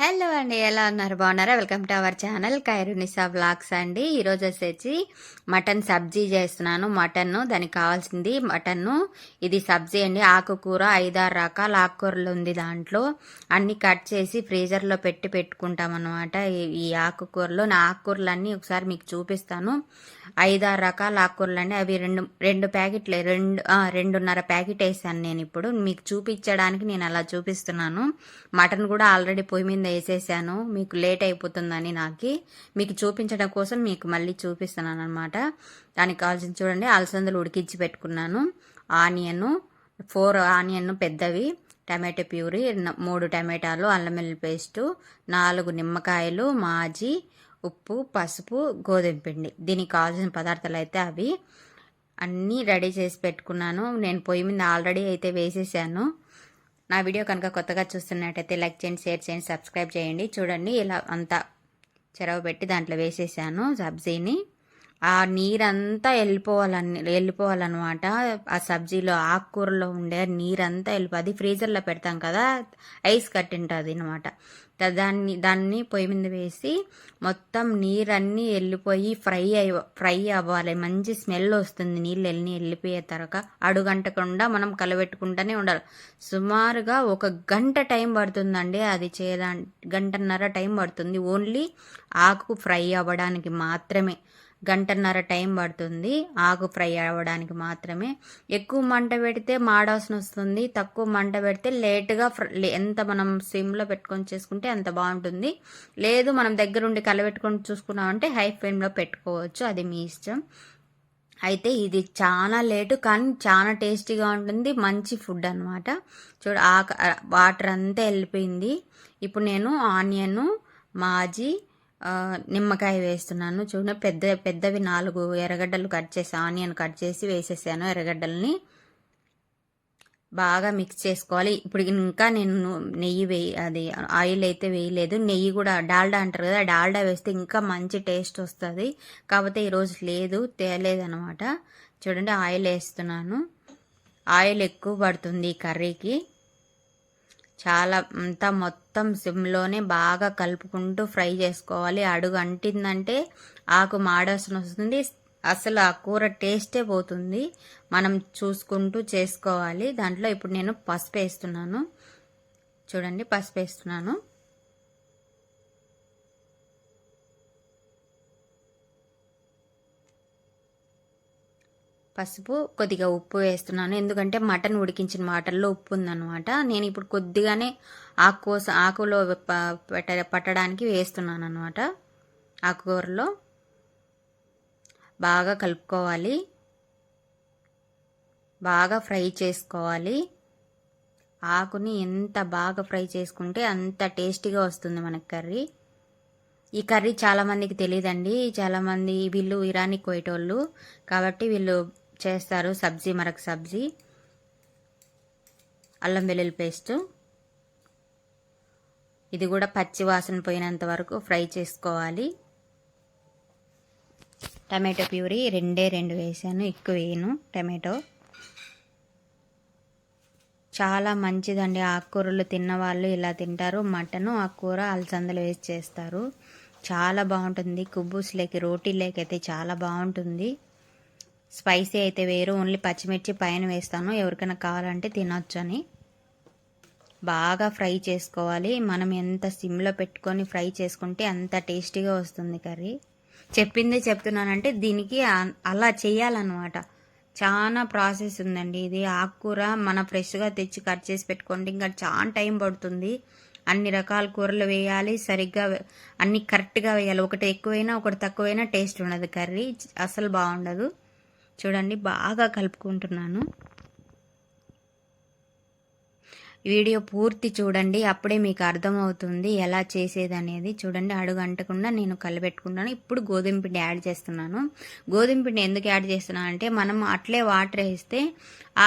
Hello అండి ఎలా ఉన్నారు? బాగున్నారా? Welcome to our channel Khairunnisa blogs అండి. ఈరోజు వచ్చేసి మటన్ సబ్జీ చేస్తున్నాను. మటన్ దానికి కావాల్సింది మటన్ ఇది సబ్జీ అండి ఆకుకూర ఐదారు రకాల ఆకుకూరలు ఉంది దాంట్లో. అన్ని కట్ చేసి ఫ్రీజర్లో పెట్టి పెట్టుకుంటాం అనమాట ఈ ఆకుకూరలు నా ఆకుకూరలన్నీ ఒకసారి మీకు చూపిస్తాను. ఐదారు రకాల ఆకుకూరలు అండి. అవి రెండు రెండు ప్యాకెట్లు రెండు రెండున్నర ప్యాకెట్ వేసాను నేను ఇప్పుడు. మీకు చూపించడానికి నేను అలా చూపిస్తున్నాను. మటన్ కూడా ఆల్రెడీ పొయ్యి మీద వేసేసాను. మీకు లేట్ అయిపోతుందని నాకు. మీకు చూపించడం కోసం మీకు మళ్ళీ చూపిస్తున్నాను అనమాట దానికి కావాల్సిన చూడండి అలసందలు ఉడికించి పెట్టుకున్నాను. ఆనియను ఫోర్ ఆనియన్ పెద్దవి. టమాటో ప్యూరీ మూడు టమాటాలు అల్లం వెల్లుల్లి పేస్టు నాలుగు నిమ్మకాయలు మాజీ ఉప్పు పసుపు గోధుమ పిండి. దీనికి కావాల్సిన పదార్థాలు అయితే అవి. అన్నీ రెడీ చేసి పెట్టుకున్నాను. నేను పొయ్యి మీద ఆల్రెడీ అయితే వేసేసాను. నా వీడియో కనుక కొత్తగా చూస్తున్నట్టయితే లైక్ చేయండి షేర్ చేయండి సబ్స్క్రైబ్ చేయండి. చూడండి ఇలా అంతా చెరవ పెట్టి దాంట్లో వేసేసాను సబ్జీని. ఆ నీరంతా వెళ్ళిపోవాలని వెళ్ళిపోవాలన్నమాట. ఆ సబ్జీలో ఆకుకూరలో ఉండే నీరంతా వెళ్ళిపో అది ఫ్రీజర్లో పెడతాం కదా ఐస్ కట్టింటుంది అనమాట దాన్ని దాన్ని పొయ్యి మీద వేసి మొత్తం నీరన్నీ వెళ్ళిపోయి ఫ్రై అయ్యి ఫ్రై అవ్వాలి. మంచి స్మెల్ వస్తుంది నీళ్ళు వెళ్ళి వెళ్ళిపోయే తరక. అడుగంటకుండా మనం కలబెట్టుకుంటూనే ఉండాలి. సుమారుగా ఒక గంట టైం పడుతుందండి అది చేయడా గంటన్నర టైం పడుతుంది. ఓన్లీ ఆకు ఫ్రై అవ్వడానికి మాత్రమే. గంటన్నర టైం పడుతుంది. ఆకు ఫ్రై అవ్వడానికి మాత్రమే. ఎక్కువ మంట పెడితే మాడాల్సిన వస్తుంది. తక్కువ మంట పెడితే లేట్గా ఫ్ర- లే- ఎంత మనం సిమ్లో పెట్టుకొని చేసుకుంటే అంత బాగుంటుంది. లేదు మనం దగ్గరుండి కలబెట్టుకొని చూసుకున్నామంటే హై ఫ్లేమ్లో పెట్టుకోవచ్చు. అది మీ ఇష్టం. అయితే ఇది చాలా లేటు కానీ చాలా టేస్టీగా ఉంటుంది. మంచి ఫుడ్ అనమాట చూడ ఆ వాటర్ అంతా వెళ్ళిపోయింది. ఇప్పుడు నేను ఆనియన్ మాజీ నిమ్మకాయ వేస్తున్నాను. చూడండి పెద్ద పెద్దవి నాలుగు ఎర్రగడ్డలు కట్ చేసి ఆనియన్ కట్ చేసి వేసేసాను ఎర్రగడ్డల్ని. బాగా మిక్స్ చేసుకోవాలి. ఇప్పుడు ఇంకా నేను నెయ్యి వేయి అది ఆయిల్ అయితే వేయలేదు. నెయ్యి కూడా డాల్డా అంటారు కదా డాల్డా వేస్తే ఇంకా మంచి టేస్ట్ వస్తుంది. కాకపోతే ఈరోజు లేదు తేలేదనమాట చూడండి ఆయిల్ వేస్తున్నాను. ఆయిల్ ఎక్కువ పడుతుంది ఈ కర్రీకి. చాలా అంతా మొత్తం సిమ్లోనే బాగా కలుపుకుంటూ ఫ్రై చేసుకోవాలి. అడుగు అంటిందంటే ఆకు మాడాల్సిన వస్తుంది. అసలు ఆ కూర టేస్టే పోతుంది. మనం చూసుకుంటూ చేసుకోవాలి. దాంట్లో ఇప్పుడు నేను పసుపు వేస్తున్నాను చూడండి పసుపు వేస్తున్నాను పసుపు కొద్దిగా ఉప్పు వేస్తున్నాను. ఎందుకంటే మటన్ ఉడికించిన వాటర్లో ఉప్పు ఉందన్నమాట నేను ఇప్పుడు కొద్దిగానే ఆకు కోసం ఆకులో ప- పెట్ట పట్టడానికి వేస్తున్నాను అనమాట ఆకుకూరలో బాగా కలుపుకోవాలి. బాగా ఫ్రై చేసుకోవాలి. ఆకుని ఎంత బాగా ఫ్రై చేసుకుంటే అంత టేస్టీగా వస్తుంది మనకి కర్రీ. ఈ కర్రీ చాలామందికి తెలియదండి చాలామంది వీళ్ళు ఇరానీ కోయటోళ్ళు కాబట్టి వీళ్ళు చేస్తారు. సబ్జీ మరొక సబ్జీ. అల్లం వెల్లుల్లి పేస్ట్. ఇది కూడా పచ్చి వాసన పోయినంత వరకు ఫ్రై చేసుకోవాలి. టమాటో ప్యూరీ రెండే రెండు వేసాను. ఎక్కువ వేయను. టమాటో. చాలా మంచిదండి. ఆకుకూరలు తిన్నవాళ్ళు ఇలా తింటారు. మటన్ ఆకుకూర అలసందలు వేసి చేస్తారు. చాలా బాగుంటుంది. కుబ్బూసులేకి రోటీలేకి అయితే చాలా బాగుంటుంది. స్పైసీ అయితే వేరు ఓన్లీ పచ్చిమిర్చి పైన వేస్తాను. ఎవరికైనా కావాలంటే తినొచ్చు అని బాగా ఫ్రై చేసుకోవాలి. మనం ఎంత సిమ్లో పెట్టుకొని ఫ్రై చేసుకుంటే అంత టేస్టీగా వస్తుంది కర్రీ. చెప్పిందే చెప్తున్నానంటే దీనికి అలా చేయాలన్నమాట. చాలా ప్రాసెస్ ఉందండి ఇది. ఆకుకూర మన ఫ్రెష్గా తెచ్చి కట్ చేసి పెట్టుకోండి ఇంకా చాలా టైం పడుతుంది. అన్ని రకాల కూరలు వేయాలి. సరిగ్గా అన్ని కరెక్ట్గా వేయాలి. ఒకటి ఎక్కువైనా ఒకటి తక్కువైనా టేస్ట్ ఉండదు కర్రీ. అసలు బాగుండదు. చూడండి బాగా కలుపుకుంటున్నాను. వీడియో పూర్తి చూడండి అప్పుడే మీకు అర్థమవుతుంది ఎలా చేసేది అనేది చూడండి అడుగు అంటకుండా నేను కలిపెట్టుకున్నాను ఇప్పుడు గోధుమ పిండి యాడ్ చేస్తున్నాను. గోధుమ పిండి ఎందుకు యాడ్ చేస్తున్నాను అంటే మనం అట్లే వాటర్ వేస్తే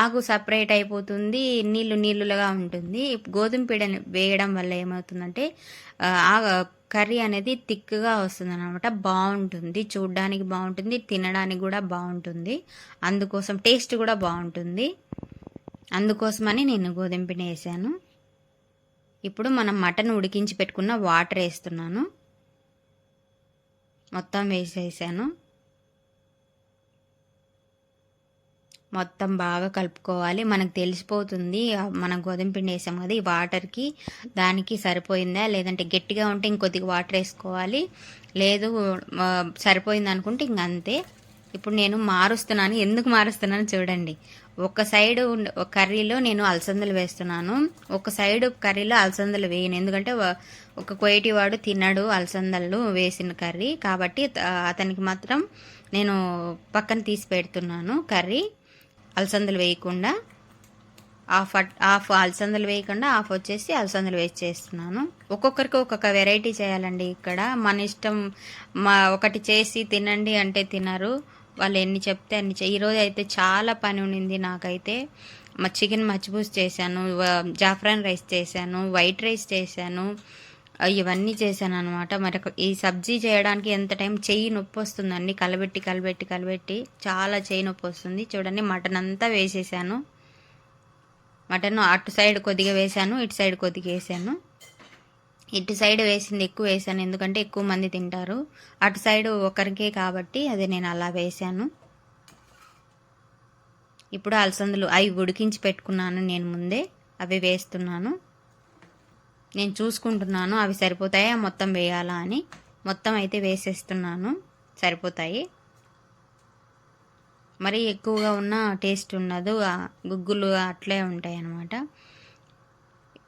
ఆకు సపరేట్ అయిపోతుంది నీళ్ళు నీళ్ళుగా ఉంటుంది. గోధుమ పిండి వేయడం వల్ల ఏమవుతుందంటే ఆ కర్రీ అనేది థిక్గా వస్తుంది అనమాట బాగుంటుంది చూడ్డానికి బాగుంటుంది తినడానికి కూడా బాగుంటుంది అందుకోసం టేస్ట్ కూడా బాగుంటుంది అందుకోసమని నేను గోధుమ పిండి వేసాను. ఇప్పుడు మనం మటన్ ఉడికించి పెట్టుకున్న వాటర్ వేస్తున్నాను. మొత్తం వేసేసాను. మొత్తం బాగా కలుపుకోవాలి. మనకు తెలిసిపోతుంది. మనం గోధుమ పిండి వేసాం కదా ఈ వాటర్కి దానికి సరిపోయిందా? లేదంటే గట్టిగా ఉంటే ఇంకొద్దిగా వాటర్ వేసుకోవాలి. లేదు సరిపోయింది అనుకుంటే ఇంక అంతే. ఇప్పుడు నేను మారుస్తున్నాను. ఎందుకు మారుస్తున్నాను చూడండి. ఒక సైడ్ కర్రీలో నేను అలసందలు వేస్తున్నాను. ఒక సైడ్ కర్రీలో అలసందలు వేయను. ఎందుకంటే ఒక కోయటి వాడు తినడు అలసందలు వేసిన కర్రీ. కాబట్టి అతనికి మాత్రం నేను పక్కన తీసి పెడుతున్నాను కర్రీ. అలసందలు వేయకుండా హాఫ్ హాఫ్ అలసందలు వేయకుండా హాఫ్ వచ్చేసి అలసందలు వేసి చేస్తున్నాను. ఒక్కొక్కరికి ఒక్కొక్క వెరైటీ చేయాలండి ఇక్కడ. మన ఇష్టం మా ఒకటి చేసి తినండి అంటే తినరు. వాళ్ళు ఎన్ని చెప్తే అన్ని ఈరోజు అయితే చాలా పని ఉండింది నాకైతే. మా చికెన్ మచ్చిపూసి చేశాను జాఫ్రాన్ రైస్ చేశాను వైట్ రైస్ చేశాను ఇవన్నీ చేశాను అనమాట మరి ఈ సబ్జీ చేయడానికి ఎంత టైం చెయ్యి నొప్పి వస్తుందండి. కలబెట్టి కలబెట్టి కలబెట్టి చాలా చెయ్యి నొప్పి వస్తుంది. చూడండి మటన్ అంతా వేసేసాను. మటన్ అటు సైడ్ కొద్దిగా వేసాను ఇటు సైడ్ కొద్దిగా వేసాను. ఇటు సైడ్ వేసింది ఎక్కువ వేసాను ఎందుకంటే ఎక్కువ మంది తింటారు. అటు సైడ్ ఒకరికే కాబట్టి అది నేను అలా వేసాను. ఇప్పుడు అలసందులు అవి ఉడికించి పెట్టుకున్నాను నేను ముందే. అవి వేస్తున్నాను. నేను చూసుకుంటున్నాను అవి సరిపోతాయా? మొత్తం వేయాలా అని. మొత్తం అయితే వేసేస్తున్నాను. సరిపోతాయి. మరి ఎక్కువగా ఉన్న టేస్ట్ ఉండదు. గుగ్గులు అట్లే ఉంటాయి అన్నమాట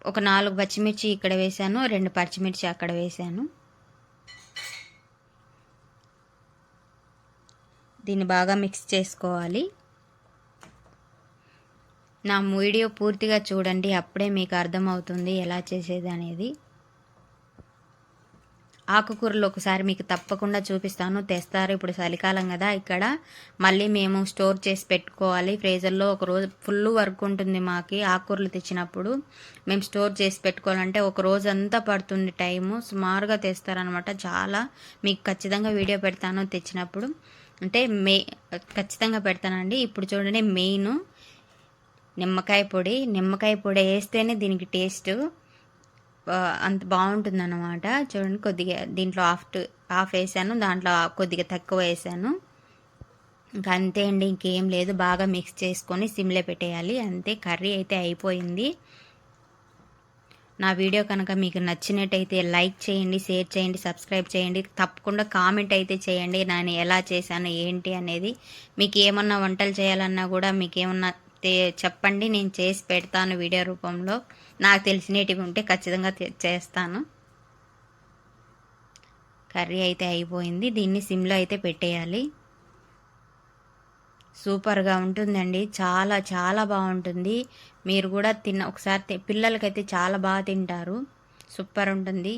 ఒక నాలుగు పచ్చిమిర్చి ఇక్కడ వేసాను రెండు పచ్చిమిర్చి అక్కడ వేసాను దీన్ని బాగా మిక్స్ చేసుకోవాలి. నా వీడియో పూర్తిగా చూడండి అప్పుడే మీకు అర్థమవుతుంది ఎలా చేసేది అనేది. ఆకుకూరలు ఒకసారి మీకు తప్పకుండా చూపిస్తాను తెస్తారు. ఇప్పుడు చలికాలం కదా ఇక్కడ మళ్ళీ మేము స్టోర్ చేసి పెట్టుకోవాలి. ఫ్రీజర్లో ఒక రోజు ఫుల్ వర్క్ ఉంటుంది మాకి ఆకుకూరలు తెచ్చినప్పుడు. మేము స్టోర్ చేసి పెట్టుకోవాలంటే ఒక రోజు అంతా పడుతుంది టైము. సుమారుగా తెస్తారనమాట చాలా. మీకు ఖచ్చితంగా వీడియో పెడతాను తెచ్చినప్పుడు. అంటే మే ఖచ్చితంగా పెడతానండి. ఇప్పుడు చూడండి మెయిన్. నిమ్మకాయ పొడి నిమ్మకాయ పొడి వేస్తేనే దీనికి టేస్ట్ అంత బాగుంటుంది అనమాట చూడండి కొద్దిగా దీంట్లో హాఫ్ హాఫ్ వేసాను దాంట్లో కొద్దిగా తక్కువ వేసాను. ఇంకా అంతే అండి ఇంకేం లేదు బాగా మిక్స్ చేసుకొని సిమ్లో పెట్టేయాలి. అంతే కర్రీ అయితే అయిపోయింది. నా వీడియో కనుక మీకు నచ్చినట్టయితే లైక్ చేయండి షేర్ చేయండి సబ్స్క్రైబ్ చేయండి. తప్పకుండా కామెంట్ అయితే చేయండి నేను ఎలా చేశాను ఏంటి అనేది. మీకు ఏమన్నా వంటలు చేయాలన్నా కూడా మీకు ఏమన్నా చెప్పండి నేను చేసి పెడతాను వీడియో రూపంలో. నాకు తెలిసినవి ఉంటే ఖచ్చితంగా చేస్తాను. కర్రీ అయితే అయిపోయింది. దీన్ని సిమ్లో అయితే పెట్టేయాలి. సూపర్గా ఉంటుందండి. చాలా చాలా బాగుంటుంది. మీరు కూడా తిన్న ఒకసారి పిల్లలకైతే చాలా బాగా తింటారు. సూపర్ ఉంటుంది.